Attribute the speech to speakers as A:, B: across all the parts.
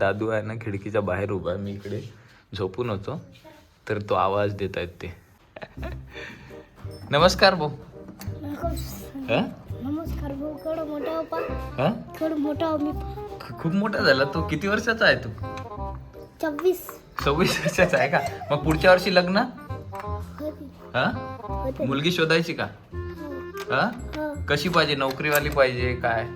A: दादू आहे ना खिडकीच्या बाहेर उभा आहे. मी इकडे झोपून होतो. तर तो आवाज देत आहेत ते. नमस्कार भाऊ. हा?
B: नमस्कार भाऊ केवढा मोठा हो पा.
A: हा?
B: केवढा मोठा हो मी.
A: खूप मोठा झाला तो. किती वर्षाचा आहे तू?
B: चोवीस
A: सव्वीस वर्षाचा आहे का? मग पुढच्या वर्षी लग्न? हा? मुलगी शोधायची का? हा.
B: हो?
A: कशी पाहिजे? नोकरीवाली पाहिजे काय?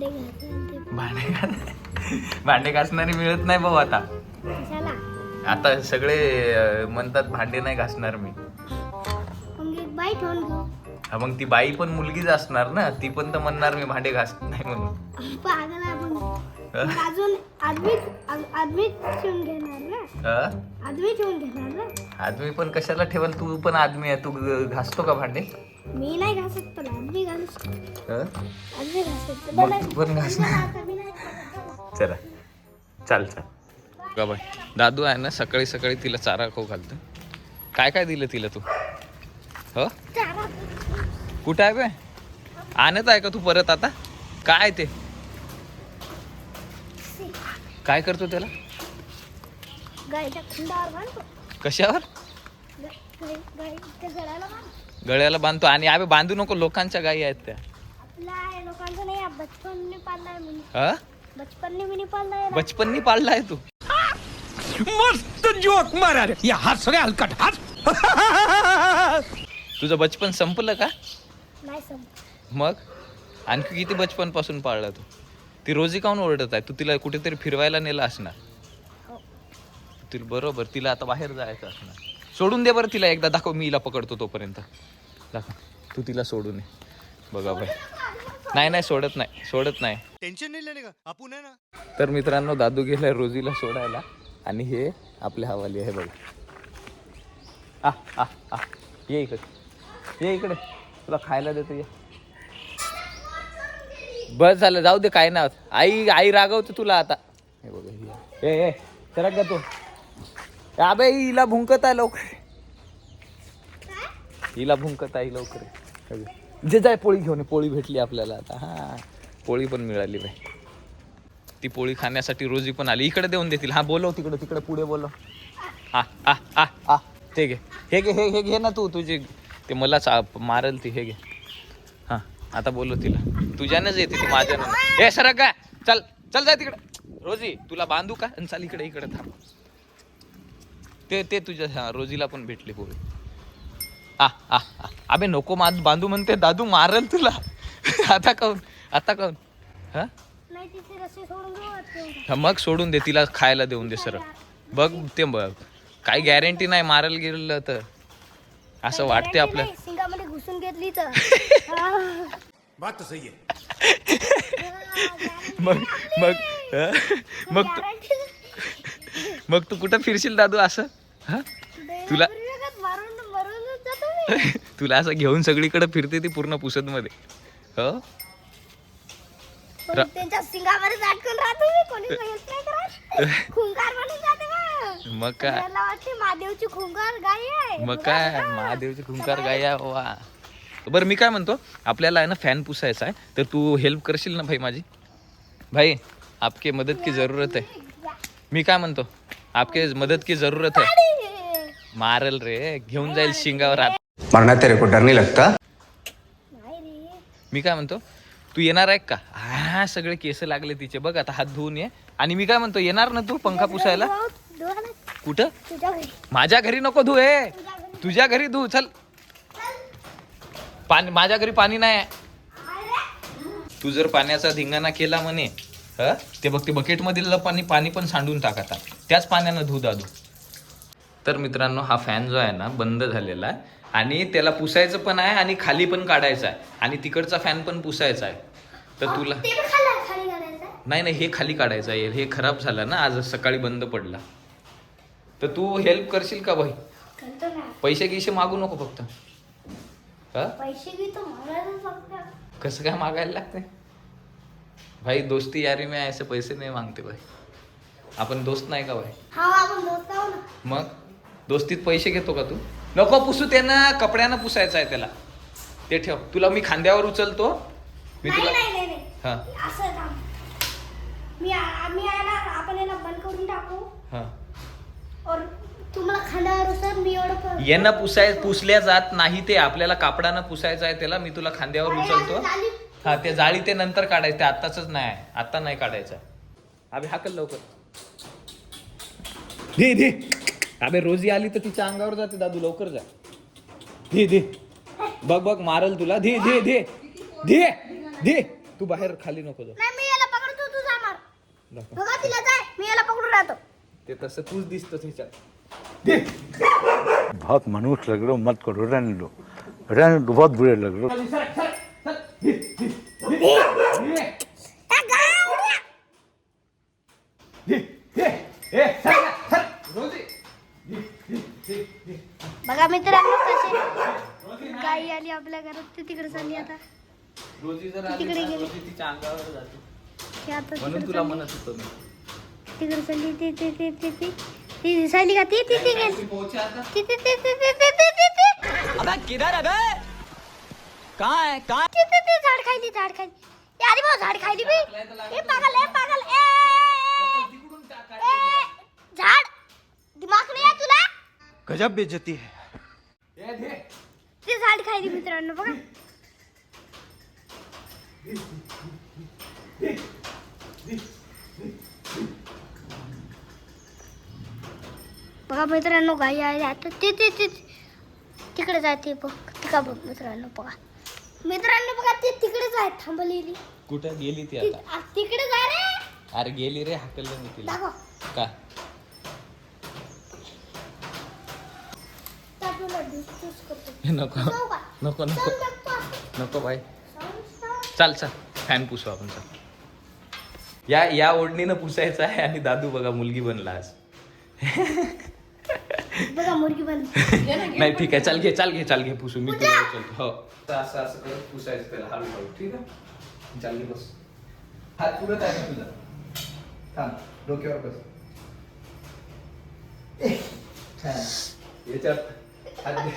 B: भांडे
A: भांडे घास- भांडे घासणारी मिळत नाही भाऊ आता. आता सगळे म्हणतात भांडे नाही घासणार मी.
B: मग एक बाई ठेवून घेऊ.
A: हा, मग ती बाई पण मुलगीच असणार ना. ती पण तर म्हणणार मी भांडे घासत नाही म्हणून.
B: आदमी
A: पण कशाला ठेवल? तू पण आदमी आहे. तू घासतो का भांडे?
B: मी नाही घासत पण घालू शकतो
A: हा? मग पण घासणार
B: आता मी नाही घासत.
A: चला. चाल चाल. का बाय दादू आहे ना सकाळी सकाळी तिला चारा खाऊ घालतो. काय काय दिलं तिला तू? हो?
B: चारा.
A: कुठं आहे बे आणत आहे का तू परत आता? काय ते? काय करतो त्याला?
B: गायच्या खुंडावर बांधतो.
A: कशावर?
B: गा- गाय गायच्या गळ्याला बांधतो.
A: गळ्याला बांधतो आणि अबे बांधू नको लोकांच्या गायी आहेत त्या.
B: आपला आहे लोकांचं नाही आहे, बचपनने पाळलाय मी
A: हा?
B: बचपनने मी पाळलाय ना.
A: बचपननी पाळलाय तू.
C: मस्त जोक मारा रे. या हस रे हलकट हस
A: तुझं बचपन संपलं का?
B: नाही
A: मग? आणखी किती बचपनपासून पाळला तू? ती रोजी काऊन ओरडत आहे? तू तिला कुठेतरी फिरवायला नेलं असणार.
B: हो.
A: तिला बरोबर तिला आता बाहेर जायचं असणार. सोडून दे बरं तिला एकदा दाखव मी हिला पकडतो तोपर्यंत. दाखव. तू तिला सोडून ये. बघा बाई. नाही नाही सोडत नाही सोडत नाही.
C: टेन्शन नाही लेने का? आपण आहे ना.
A: तर मित्रांनो दादू गेलाय रोजीला सोडायला आणि हे आपल्या हवाली आहे बघा. आ आ आ. ये इकडे. ये इकडे. तुला खायला देतो ये. बस झालं जाऊ दे काय नाही होत. आई आई रागवते तुला आता. हे बघा ही. ए का तू. अबे हिला भुंकत आहे लवकर. हिला भुंकत आहे लवकर. जे जाय पोळी घेऊन. पोळी भेटली आपल्याला आता. हा पोळी पण मिळाली बाई. ती पोळी खाण्यासाठी रोजी पण आली. इकडे देऊन देतील. हा बोलव तिकडे तिकडे पुढे बोलव. हा आ आ आ ते घे. हे घे हे हे घे ना तू. तुझे ते मलाच मारेल ती हे घे. हा आता बोलव तिला. तुझ्यानंच येते ती माझ्यानं नाही. ए सरक काय चल चल जाय तिकडे. रोजी तुला बांधू का? आणि चल इकडे इकडे थांब. ते ते तुझ्या हा रोजीला पण भेटली पोळी आ आ आ. अबे नको मा बांधू म्हणते दादू मारल तुला. आता काऊन आता काऊन हा. हा, मग सोडून दे तिला खायला देऊन दे सर बघ ते बघ काही गॅरंटी नाही मारायला गेलं तर. असं वाटते
B: नाही, सिंगामध्ये घुसून घेतली तर. हा.
C: बात तो सही है
A: मग मग हा? मग तू-
B: Guarantee
A: मग तू कुठं फिरशील दादू असं? हा? तुला-. तुला असं घेऊन सगळीकडे फिरते ती पूर्ण पुसदमध्ये हो
B: मग
A: काय?
B: महादेवची खुंकार गाय
A: मग काय? महादेवची खुंकार गाय वा. बरं मी काय म्हणतो? आपल्याला आहे ना फॅन पुसायचा आहे तर तू हेल्प करशील ना भाई माझी? भाई आपके मदत की जरूरत आहे. मी काय म्हणतो? आपके मदत की जरूरत आहे मारल रे घेऊन जाईल शिंगावर आत
D: मरना तेरे को डर नहीं लगता?
A: मी काय म्हणतो तू येणार आहे का? हा सगळे केस लागले तिचे. बघ आता हात धुवून ये. आणि मी काय म्हणतो येणार ना तू पंखा पुसायला? कुठं?
B: तुझ्या घरी.
A: माझ्या घरी नको धु हे. तुझ्या घरी. धु चल. पाणी माझ्या घरी पाणी नाही तू जर पाण्याचा धिंगाणा केला म्हणे ह? ते बघ ते बकेट मधील पाणी पाणी पण सांडून टाक आता. त्याच पाण्यानं धु दादू. तर मित्रांनो हा फॅन जो आहे ना बंद झालेला आहे. आणि त्याला पुसायचं पण आहे आणि खाली पण काढायचं आहे. आणि तिकडचा फॅन पण पुसायचा आहे. तर तुला नाही नाही हे खाली काढायचं आहे. हे खराब झालं ना आज सकाळी बंद पडला. तर तू हेल्प करशील का भाई? पैसे गिसे मागू नको फक्त. कसं काय मागायला लागते? भाई दोस्ती यारी में ऐसे पैसे नाही मागते भाई। आपण दोस्त नाही का भाई?
B: हा आपण दोस्त आहो ना।
A: मग? दोस्तीत पैसे घेतो का तू? नको पुसू त्यानं कपड्यानं पुसायचं आहे त्याला. ते ठेव. तुला मी खांद्यावर उचलतो. मी
B: नाही
A: तुला
B: नाही नाही नाही.
A: हा.
B: असं थांब. मी आ- मी आहे ना आपण याला बंद करून टाकू.
A: हा.
B: और तुम्हाला खांद्यावर सर मी एवढं प-
A: यांना पुसाय पुसल्या जात नाही ते. आपल्याला कापडानं पुसायचं आहे त्याला. मी तुला खांद्यावर उचलतो.
B: झाली.
A: हा ते जाळी ते नंतर काढायचं ते आत्ताच नाही आहे. आता नाही काढायचं. अबे हाकल लवकर. दे दे. अबे रोजी आली तर तिच्या अंगावर जाते दादू. लवकर जा. दे दे. बघ बघ मारल तुला. दे दे दे. दे दे. तू बाहेर खाली नको जाऊ.
B: नाही मी याला पकडतो तू जा मार. बघा तिला जाय मी याला पकडून राहतो.
A: ते तसं तूच दिसतं त्याच्यात
E: बहुत मनुष्य लग रहे मत करो रहने दो रहने दो बहुत बुरे लग रहे.
B: बघा मित्रांनो कसे गाई आली आपल्या घरात ते तिकडे चालली आता
A: रोजी जर
B: ती
A: आली
B: तिकडे
A: ना,
B: गेली.
A: रोजी तिच्या अंगावर जाते
B: ती आता
A: म्हणून
B: तिकडे
A: तुला
B: चालली.
A: म्हणत होतो मी
B: तिकडे चालली ती ती ती ती ती ती दिसायली का ती ती ती गेली
A: ती पोहोचे आता
B: ती ती ती ती ती ती ती ती ती
C: अबे किधर अबे कहाँ है? कहाँ
B: ती ती ती झाड खायली झाड आधी भाऊ झाड खायली बी ए पागल ए पागल ए झाड। दिमाग नाही आहे तुला?
C: गजब बेइज्जती है।
B: ते झाड खायली मित्रांनो बघा बघा मित्रांनो गाई आहे आता ते ते ते तिकडे जाते बघ तिका बघ मित्रांनो बघा मित्रांनो बघा ते तिकडेच आहे थांबलेली.
A: कुठं गेली ती आता?
B: तिकडे जा रे.
A: अरे गेली रे हाकललं मी तिला.
B: दाखव.
A: का?
B: करतो.
A: नको.
B: जाऊ का?
A: नको नको.
B: चल.
A: नको बाई.
B: चल,
A: चाल. फॅन पुसू आपण चाल. या या ओढणीनं पुसायचं आहे आणि दादू बघा मुलगी बनला आज.
B: बघा मुलगी बन
A: नाही ठीक आहे चाल घे चाल घे चाल घे पुसू. मी तुला उचलतो. हो. असं असं करत पुसायचं त्याला. हळूहळू ठीक आहे? चाल घे बस. हात पुरत आहे ना तुझा? थांब डोक्यावर बस. हा. याच्यात हात घे.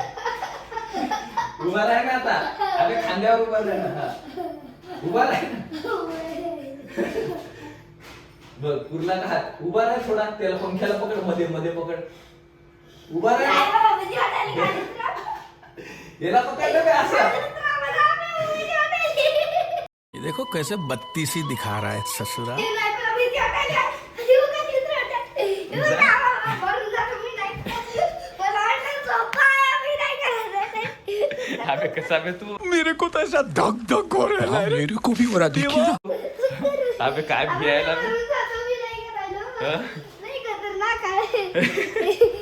A: उभा राह ना आता. अरे खांद्यावर उभा राह ना. हा. उभा राह बघ पुरला का हात. उभा राह थोडा. त्याला पंख्याला पकडमध्ये मध्ये पकड. उभा याला
B: पकड़ने में आशा
C: ये देखो कैसे बत्तीसी दिखा रहा है ससुरा। मेरे को तो ऐसा धक धक हो रहा है हाँ, मेरे को भी हो रहा देखिए ना।
A: अबे काय
B: भी है ना? नहीं खतरनाक
A: हाँ?
B: काय?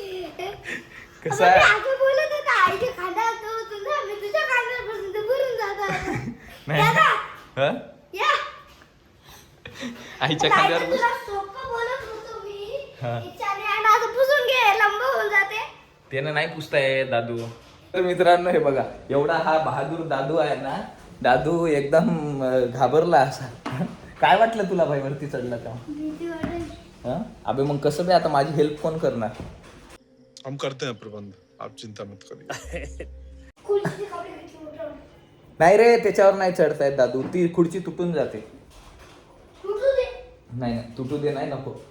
A: कसा आहे
B: बोलत होता, आईच्या खांद्यावर तो तुझा, मी तुझ्या खांद्यावर बसून ते भरून जातो आता.
A: नाही.
B: दादा,
A: हं?
B: या.
A: आईच्या
B: नाही
A: खांद्यावर
B: तर
A: बस
B: तुला सोपं बोलत होतो मी.
A: हा.
B: इच्छाने आहे ना, असं पुसून घे, लंब होऊन जाते.
A: त्यानं नाही पुसताय दादू तर मित्रांनो हे बघा एवढा हा बहादूर दादू आहे ना दादू एकदम अं, घाबरला असा काय वाटलं तुला भाई वरती चढला तेव्हा
B: भीती.
A: हं? अबे मग कसं बे आता माझी हेल्प कोण करणार
F: हम करते हैं प्रबंध। आप चिंता मत करिए.
A: नाही रे त्याच्यावर नाही चढतायत दादू. ती खुर्ची तुटून जाते. नाही नाही तुटू दे नाही नको.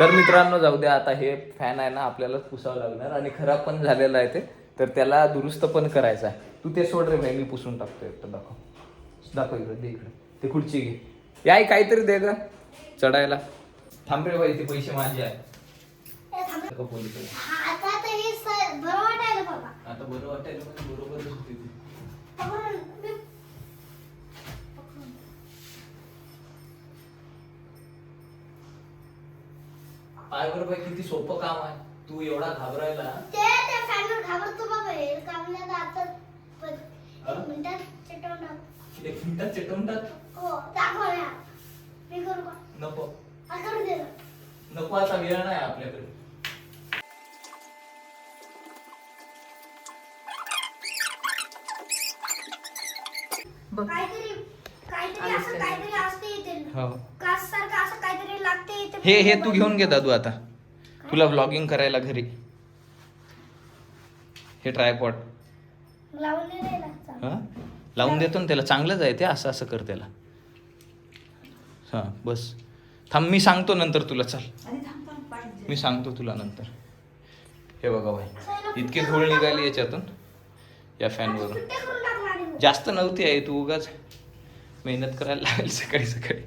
A: तर मित्रांनो जाऊ द्या. आता हे फॅन आहे ना आपल्यालाच पुसावं लागणार आणि खराब पण झालेलं आहे ते. तर त्याला दुरुस्त पण करायचं आहे. तू ते सोड रे भाई मी पुसून टाकतो एकटं. दाखव. दाखव इकडे दे इकडे. ते खुर्ची घे. याय काहीतरी दे ग. चढायला. थांब रे भाई ते पैसे माझे आहे
B: ए, थांब रे.
A: नको पोलिसाला.
B: हा, आता तर हे स- बरं वाटायला बाबा.
A: आता बरं वाटायला पण बरोबरच होती ती.
B: पकडून, मी-
A: पाय बरं भाई किती सोपं काम आहे तू एवढा घाबरायला
B: ते त्या फॅनवर घाबरतो बाबा हे कामल्याला आता? एक मिनिटात चिटवून टाक.
A: एक मिनिटात चिटवून टाक
B: हो दाखव ना मी करू का
A: नको
B: करू दे.
A: नको आता वेळ नाही आपल्याकडे
B: काहीतरी काहीतरी असं काहीतरी असते इथे.
A: हो.
B: काच सारखं असं काहीतरी लागते इथे.
A: हे हे तू घेऊन घे दादू आता. तुला व्लॉगिंग करायला घरी. हे ट्रायपॉड
B: लावून नाही लागतं
A: लावून देतो ना त्याला. चांगलंच आहे ते असं असं कर त्याला. हां बस. थांब मी सांगतो नंतर तुला. चल. मी सांगतो तुला नंतर. हे बघा भाई इतकी धूळ निघाली याच्यातून. या फॅनवरून
B: सुट्ट्या करून टाकणार आहे.
A: जास्त नव्हती आहे तू उगाच. मेहनत करायला लागेल सकाळी सकाळी.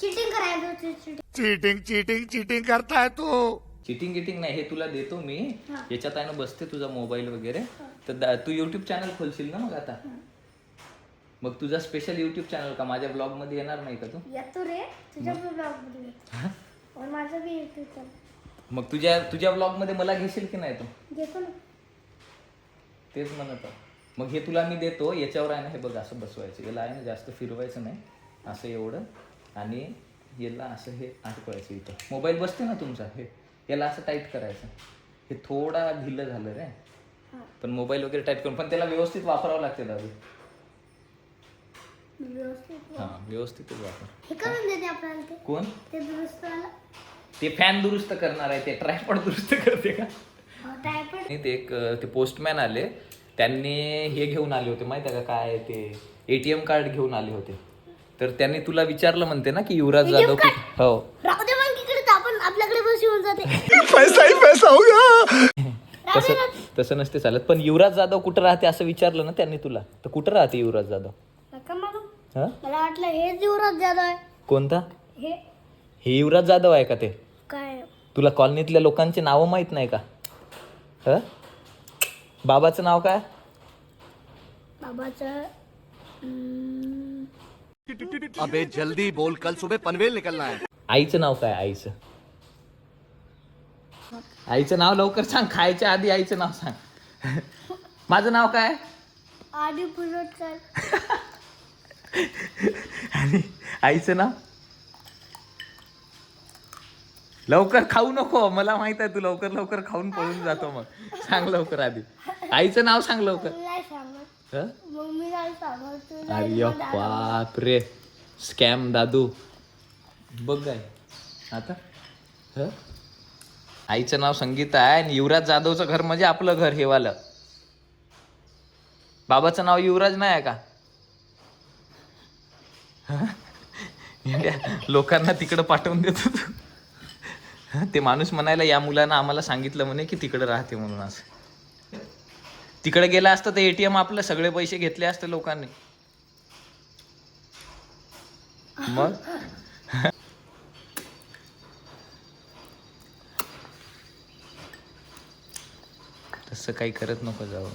B: चिटिंग करायला चिटिंग
C: चीटिंग चीटिंग चीटिंग करता है तू.
A: चिटिंग गिटिंग नाही हे तुला देतो मी.
B: हा.
A: याच्यात आहे ना बसते तुझा मोबाईल वगैरे. तर तू युट्यूब चॅनल खोलशील ना मग आता? मग तुझा स्पेशल युट्यूब चॅनल का? माझ्या ब्लॉगमध्ये येणार नाही का तू?
B: येतो रे. तुझ्या ब्लॉगमध्ये माझं बी येतो चल
A: मग तुझ्या तुझ्या ब्लॉगमध्ये मला घेशील की नाही तू?
B: घेतो ना.
A: तेच म्हणत आहे. मग हे तुला मी देतो याच्यावर आहे ना हे बघ असं बसवायचं. याला आहे ना जास्त फिरवायचं नाही. असं एवढं. आणि याला असं हे अटकवायचं इथं. मोबाईल बसते ना तुमचा? हे याला असं टाईट करायचं. हे थोडा ढिलं झालं रे. पण मोबाईल वगैरे टाईट करून पण त्याला व्यवस्थित वापरावं लागते दादू.
B: व्यवस्थित
A: हां व्यवस्थितच वापर.
B: हे
A: कोण?
B: ते
A: फॅन दुरुस्त करणार आहे ते ट्रायपॉड दुरुस्त करते का? आणि ते एक ते पोस्टमॅन आले. त्यांनी हे घेऊन आले होते माहिती आहे का काय ते? एटीएम कार्ड घेऊन आले होते. तर त्यांनी तुला विचारलं म्हणते ना की युवराज जाधव? कुठे- हो.
B: राहू दे मग इकडे तर आपण आपल्याकडे बस येऊन जाते.
C: पैसा ही पैसा होगा
A: तसं तसं नसते चालत. पण युवराज जाधव कुठं राहते असं विचारलं ना त्यांनी तुला? तर कुठं राहते युवराज जाधव?
B: नका मारू
A: हा?
B: मला वाटलं हेच युवराज जाधव आहे.
A: कोणता?
B: हे.
A: हे युवराज जाधव आहे का ते?
B: काय?
A: तुला कॉलनीतल्या लोकांचे नावं माहीत नाही का? ह? बाबाचं नाव काय?
B: बाबाचं
C: अबे जल्दी बोल. कल सुबह पनवेल निकलना है.
A: आईचं नाव काय आईचं? आईचं नाव लवकर सांग. खायच्या आधी आईचं नाव सांग. माझं नाव काय?
B: आधी
A: आणि आईचं नाव? लवकर खाऊ नको मला माहीत आहे तू लवकर लवकर खाऊन पळून जातो मग. सांग लवकर आधी. आईचं नाव सांग लवकर. हं? अरे बाप रे. स्कॅम दादू. बघ काय आता? ह? आईचं नाव संगीता आहे आणि युवराज जाधवचं घर म्हणजे आपलं घर हे वालं बाबाचं नाव युवराज नाही आहे का? ह? लोकांना तिकडं पाठवून देतो तू? ते माणूस म्हणायला या मुलानं आम्हाला सांगितलं म्हणे की तिकडं राहते म्हणून असं. तिकडे गेला असतं तर एटीएम आपलं सगळे पैसे घेतले असते लोकांनी. मग? तसं काही करत नको जाऊ.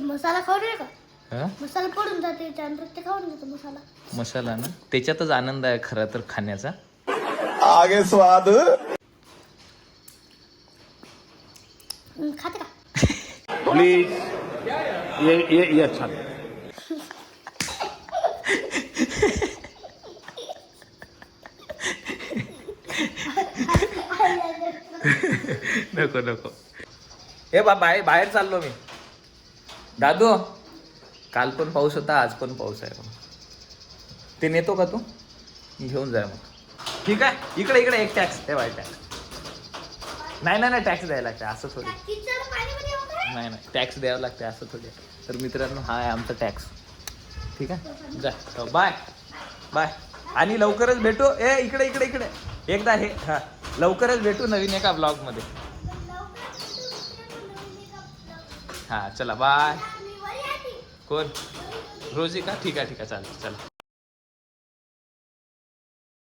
B: मसाला खाऊ रे का?
A: हा?
B: मसाला पडून जाते त्यानंतर ते खाऊन घेतो मसाला.
A: मसाला ना? त्याच्यातच आनंद आहे खरा तर खाण्याचा.
C: आगे स्वाद।
B: खाते का?
E: प्लीज ये ये ये अच्छा।
A: नको नको। हे बा बाहेर बाहेर चाललो मी. दादू काल पण पाऊस होता आज पण पाऊस आहे. ते नेतो का तू? घेऊन जाय मग. ठीक आहे? इकडे इकडे एक टॅक्स हे बाय टॅक्स नाही नाही नाही टॅक्स द्यायला लागते असं थोडी. नाही नाही टॅक्स द्यावं लागते असं थोडी. तर मित्रांनो हा आहे आमचा टॅक्स ठीक आहे? जा हो, बाय बाय आणि लवकरच भेटू. ए इकडे इकडे इकडे. एकदा हे हा लवकरच भेटू नवीन एका ब्लॉगमध्ये हा चला बाय कोण? रोजी का? ठीक आहे ठीक आहे चालेल चला